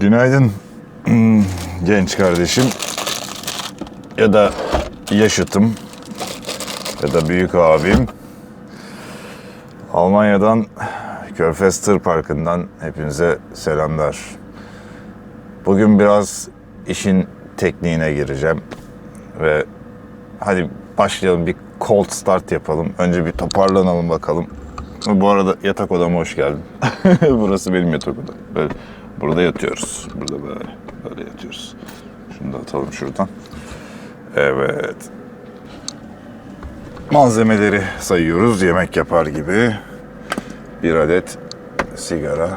Günaydın hmm, genç kardeşim ya da yaşıtım ya da büyük abim. Almanya'dan Körfez Tır Parkı'ndan hepinize selamlar. Bugün biraz işin tekniğine gireceğim ve hadi başlayalım bir cold start yapalım. Önce bir toparlanalım bakalım. Bu arada yatak odama hoş geldin. Burası benim yatak odam. Böyle, burada yatıyoruz. Burada böyle, böyle yatıyoruz. Şunu da atalım şuradan. Evet. Malzemeleri sayıyoruz yemek yapar gibi. Bir adet sigara,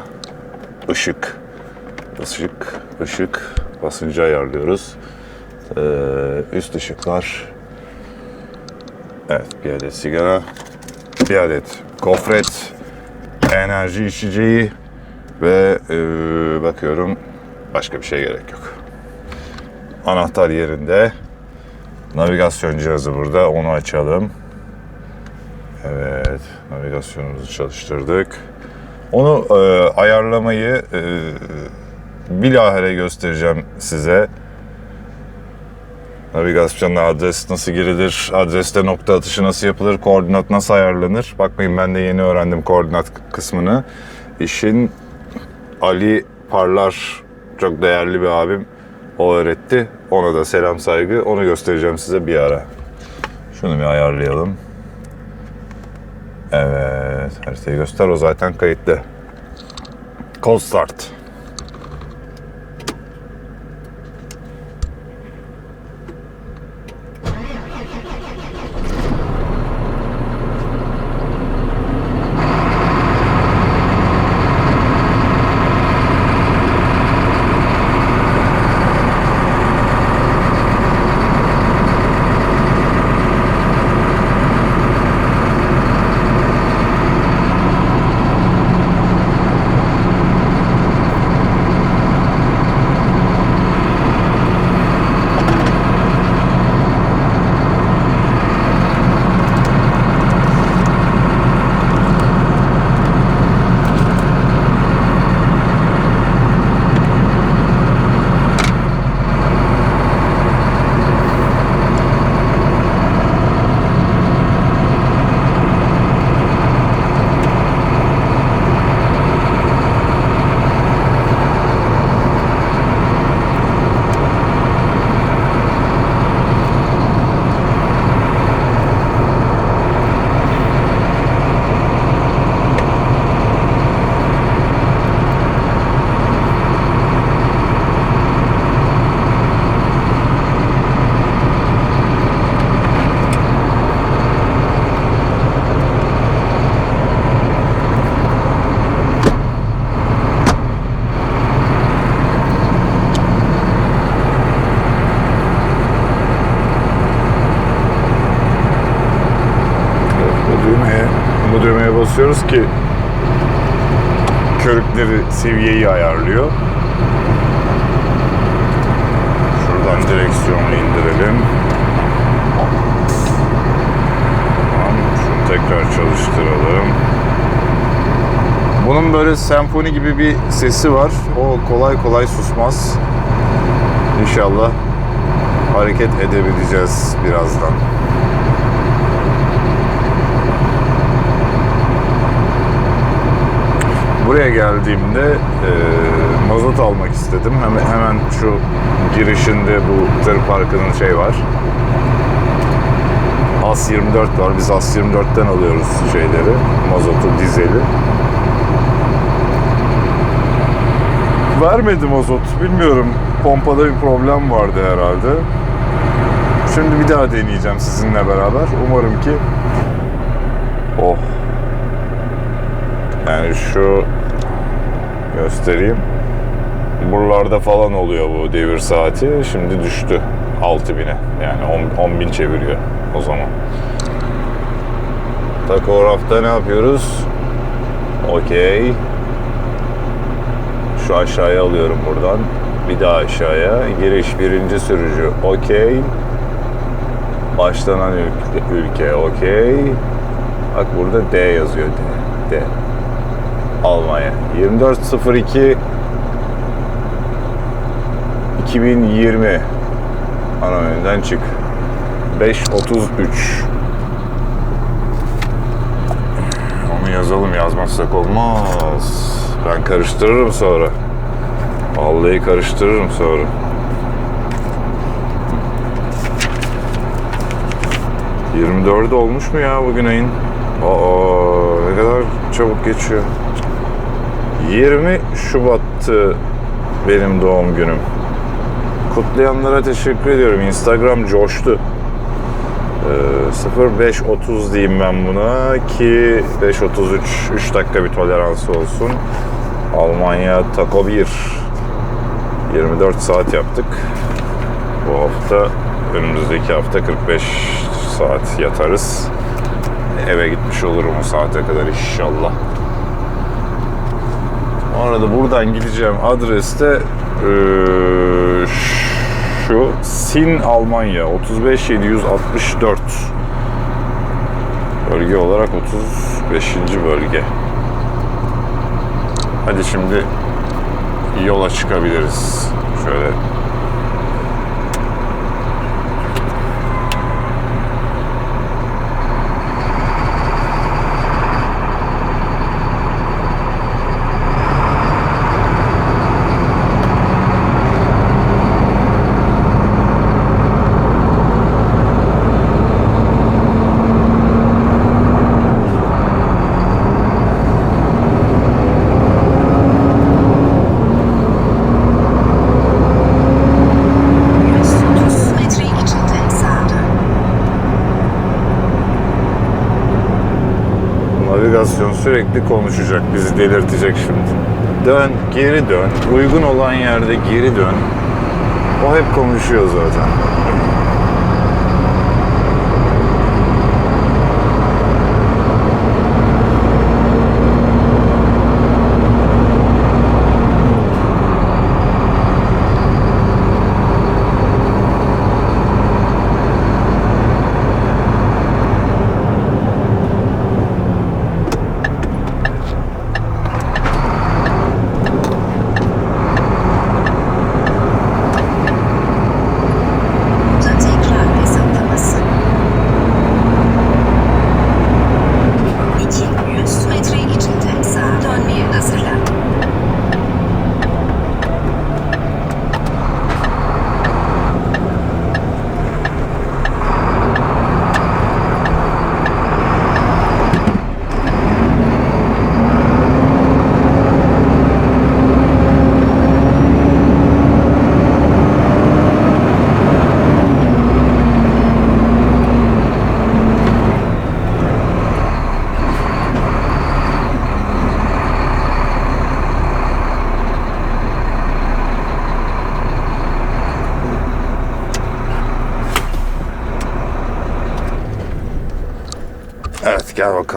ışık, ışık, ışık basıncı ayarlıyoruz. Ee, üst ışıklar. Evet bir adet sigara, bir adet gofret, enerji içeceği ve e, bakıyorum başka bir şey gerek yok. Anahtar yerinde. Navigasyon cihazı burada. Onu açalım. Evet. Navigasyonumuzu çalıştırdık. Onu e, ayarlamayı e, bilahare göstereceğim size. Navigasyonla adres nasıl girilir, adreste nokta atışı nasıl yapılır, koordinat nasıl ayarlanır. Bakmayın ben de yeni öğrendim koordinat kısmını. İşin Ali Parlar çok değerli bir abim. O öğretti. Ona da selam saygı. Onu göstereceğim size bir ara. Şunu bir ayarlayalım. Evet. Haritayı göster. O zaten kayıtlı. Cold start. Bu düğmeye, bu basıyoruz ki körükleri, seviyeyi ayarlıyor. Şuradan direksiyonu indirelim. Tamam, şunu tekrar çalıştıralım. Bunun böyle senfoni gibi bir sesi var. O kolay kolay susmaz. İnşallah hareket edebileceğiz birazdan. Buraya geldiğimde e, mazot almak istedim. Hemen, hemen şu girişinde bu tır parkının şey var. As 24 var. Biz As 24'ten alıyoruz şeyleri. Mazotu, dizeli. Vermedi mazot. Bilmiyorum. Pompada bir problem vardı herhalde. Şimdi bir daha deneyeceğim sizinle beraber. Umarım ki Oh yani şu göstereyim. Buralarda falan oluyor bu devir saati. Şimdi düştü 6000'e. Yani 10, 10 bin çeviriyor o zaman. Takografta ne yapıyoruz? Okey. Şu aşağıya alıyorum buradan. Bir daha aşağıya. Giriş birinci sürücü. Okey. Başlanan ülke, ülke. Okey. Bak burada D yazıyor. D. D. Almanya. 2402 2020 ana menüden çık. 5.33 Onu yazalım yazmazsak olmaz. Ben karıştırırım sonra. Vallahi karıştırırım sonra. ...24'ü olmuş mu ya bugün ayın? Aa ne kadar çabuk geçiyor. 20 Şubat'tı benim doğum günüm. Kutlayanlara teşekkür ediyorum. Instagram coştu. Ee, 05.30 diyeyim ben buna ki 5.33 3 dakika bir toleransı olsun. Almanya Taco 1 24 saat yaptık. Bu hafta önümüzdeki hafta 45 saat yatarız. Eve gitmiş olurum o saate kadar inşallah. Bu arada buradan gideceğim adreste eee, şu Sin Almanya 35764 bölge olarak 35. bölge. Hadi şimdi yola çıkabiliriz. Şöyle Navigasyon sürekli konuşacak, bizi delirtecek şimdi. Dön, geri dön, uygun olan yerde geri dön. O hep konuşuyor zaten.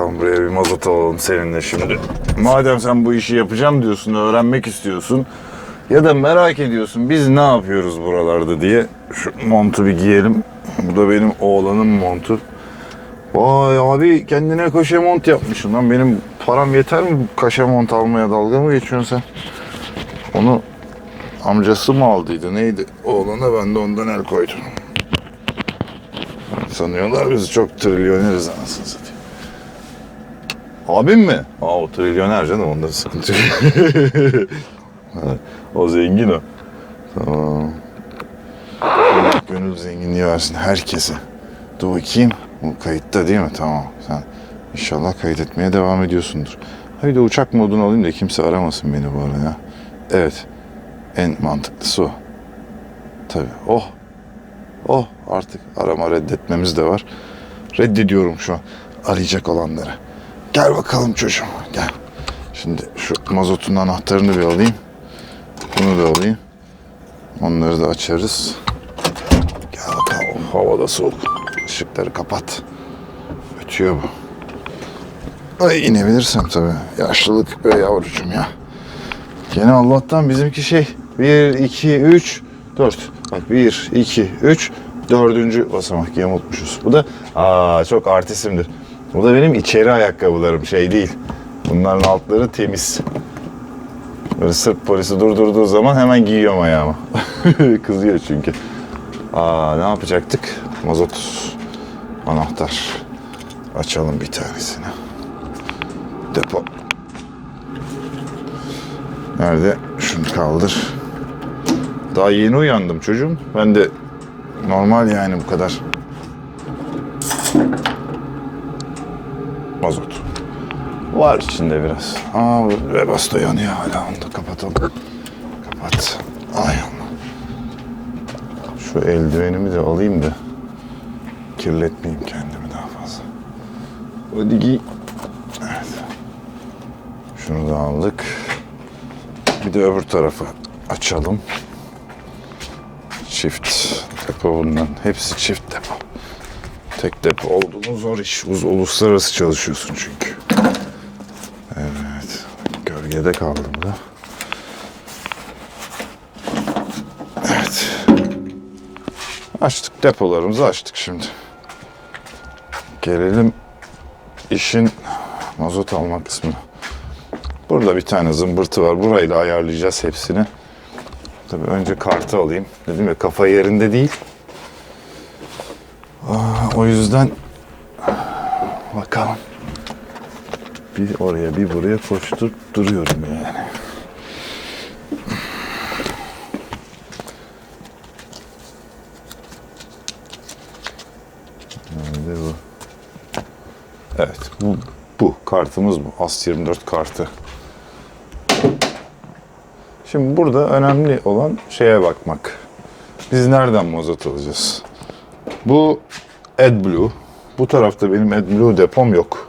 Bakalım buraya bir mazot alalım seninle şimdi. Madem sen bu işi yapacağım diyorsun, öğrenmek istiyorsun ya da merak ediyorsun biz ne yapıyoruz buralarda diye şu montu bir giyelim. Bu da benim oğlanın montu. Vay abi kendine kaşe mont yapmışsın lan. Benim param yeter mi bu kaşe mont almaya dalga mı geçiyorsun sen? Onu amcası mı aldıydı neydi? Oğlana ben de ondan el koydum. Sanıyorlar biz çok trilyoneriz anasını satayım. Abim mi? Aa o trilyoner canım onda sıkıntı yok. O zengin o. Tamam. Allah gönül zenginliği versin herkese. Dur bakayım. Bu kayıtta değil mi? Tamam. Sen inşallah kayıt etmeye devam ediyorsundur. Ha bir de uçak modunu alayım da kimse aramasın beni bu arada ya. Evet. En mantıklısı o. Tabii. Oh. Oh artık arama reddetmemiz de var. Reddediyorum şu an arayacak olanları. Gel bakalım çocuğum gel. Şimdi şu mazotun anahtarını bir alayım. Bunu da alayım. Onları da açarız. Gel bakalım havada soğuk. Işıkları kapat. Ötüyor bu. Ay inebilirsem tabii. Yaşlılık be yavrucuğum ya. Gene Allah'tan bizimki şey. 1, 2, 3, 4. Bak 1, 2, 3, dördüncü basamak yamultmuşuz. Bu da aa çok artistimdir. Bu da benim içeri ayakkabılarım şey değil. Bunların altları temiz. Böyle Sırp polisi durdurduğu zaman hemen giyiyorum ayağımı. Kızıyor çünkü. Aa ne yapacaktık? Mazot anahtar. Açalım bir tanesini. Depo. Nerede? Şunu kaldır. Daha yeni uyandım çocuğum. Ben de normal yani bu kadar. Mazot. Var içinde biraz. Aa bu Webasto yanıyor hala. Onu da kapatalım. Kapat. Ay Allah. Şu eldivenimi de alayım da kirletmeyeyim kendimi daha fazla. Hadi giy. Evet. Şunu da aldık. Bir de öbür tarafı açalım. Çift depo bundan. Hepsi çift depo. Tek depo olduğunu zor iş. Uz- Uluslararası çalışıyorsun çünkü. Evet. Gölgede kaldım da. Evet. Açtık depolarımızı açtık şimdi. Gelelim işin mazot alma kısmına. Burada bir tane zımbırtı var. Burayla ayarlayacağız hepsini. Tabii önce kartı alayım. Dedim ya kafa yerinde değil. Yüzden bakalım. Bir oraya bir buraya koşturup duruyorum yani. Nerede bu? Evet bu, bu kartımız bu. AS 24 kartı. Şimdi burada önemli olan şeye bakmak. Biz nereden mazot alacağız? Bu AdBlue. Bu tarafta benim AdBlue depom yok.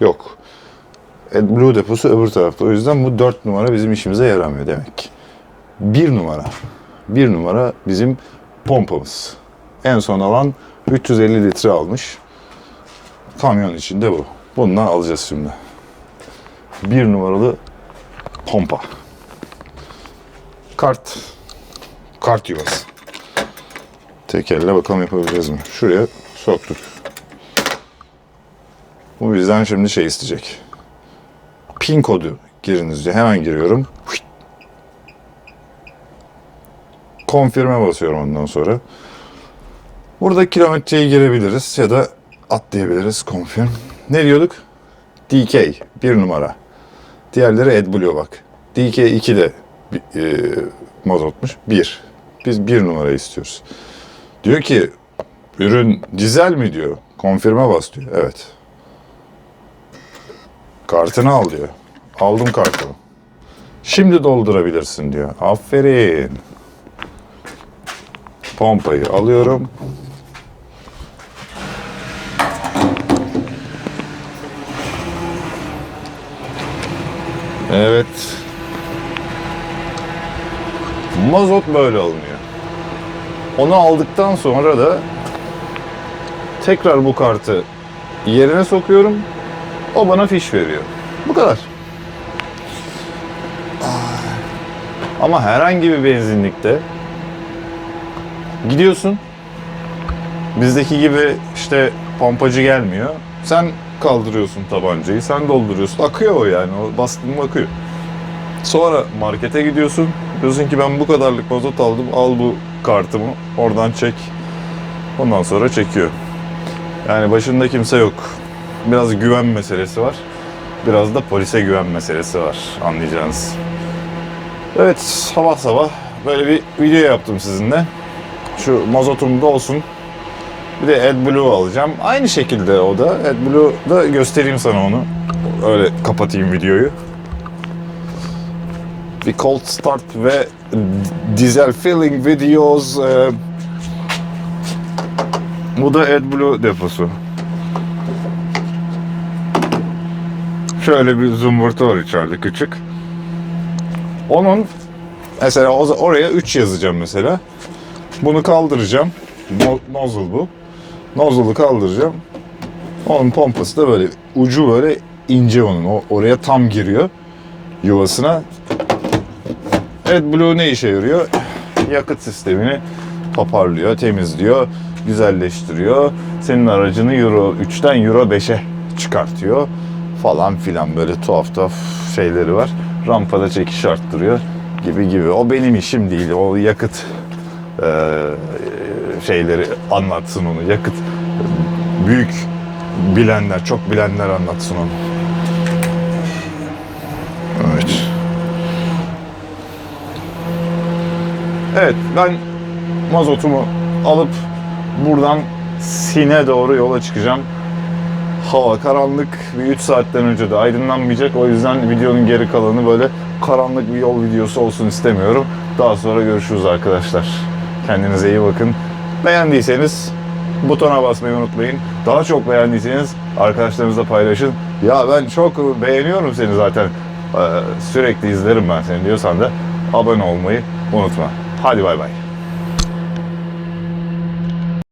Yok. AdBlue deposu öbür tarafta. O yüzden bu 4 numara bizim işimize yaramıyor demek ki. 1 numara. 1 numara bizim pompamız. En son alan 350 litre almış. Kamyon içinde bu. Bundan alacağız şimdi. 1 numaralı pompa. Kart. Kart yuvası. Tek elle bakalım yapabileceğiz mi? Şuraya soktuk. Bu bizden şimdi şey isteyecek. Pin kodu giriniz diye hemen giriyorum. Konfirme basıyorum ondan sonra. Burada kilometreyi girebiliriz ya da atlayabiliriz. Confirm. Ne diyorduk? DK bir numara. Diğerleri AdBlue bak. DK 2 de e, mazotmuş. 1. Biz bir numara istiyoruz. Diyor ki ürün dizel mi diyor. Konfirme bas diyor. Evet. Kartını al diyor. Aldım kartımı. Şimdi doldurabilirsin diyor. Aferin. Pompayı alıyorum. Evet. Mazot böyle alınıyor. Onu aldıktan sonra da tekrar bu kartı yerine sokuyorum. O bana fiş veriyor. Bu kadar. Ama herhangi bir benzinlikte gidiyorsun. Bizdeki gibi işte pompacı gelmiyor. Sen kaldırıyorsun tabancayı, sen dolduruyorsun. Akıyor o yani, o bastın mı akıyor. Sonra markete gidiyorsun. Diyorsun ki ben bu kadarlık mazot aldım, al bu kartımı, oradan çek. Ondan sonra çekiyor. Yani başında kimse yok. Biraz güven meselesi var. Biraz da polise güven meselesi var anlayacağınız. Evet sabah sabah böyle bir video yaptım sizinle. Şu mazotum da olsun. Bir de AdBlue alacağım. Aynı şekilde o da. AdBlue'da göstereyim sana onu. Öyle kapatayım videoyu. Bir cold start ve diesel filling videos. Ee, bu da AdBlue deposu. Şöyle bir zımbırtı var içeride küçük. Onun mesela oraya 3 yazacağım mesela. Bunu kaldıracağım. No, nozzle bu. Nozzle'ı kaldıracağım. Onun pompası da böyle ucu böyle ince onun. O, oraya tam giriyor yuvasına. AdBlue ne işe yarıyor? Yakıt sistemini toparlıyor, temizliyor, güzelleştiriyor. Senin aracını Euro 3'ten Euro 5'e çıkartıyor falan filan böyle tuhaf tuhaf şeyleri var. rampada çekiş arttırıyor gibi gibi. O benim işim değil. O yakıt e, şeyleri anlatsın onu. Yakıt büyük bilenler, çok bilenler anlatsın onu. Evet. Evet ben mazotumu alıp buradan Sin'e doğru yola çıkacağım. Hava karanlık. Bir 3 saatten önce de aydınlanmayacak. O yüzden videonun geri kalanı böyle karanlık bir yol videosu olsun istemiyorum. Daha sonra görüşürüz arkadaşlar. Kendinize iyi bakın. Beğendiyseniz butona basmayı unutmayın. Daha çok beğendiyseniz arkadaşlarınızla paylaşın. Ya ben çok beğeniyorum seni zaten. Ee, Sürekli izlerim ben seni diyorsan da abone olmayı unutma. Hadi bay bay.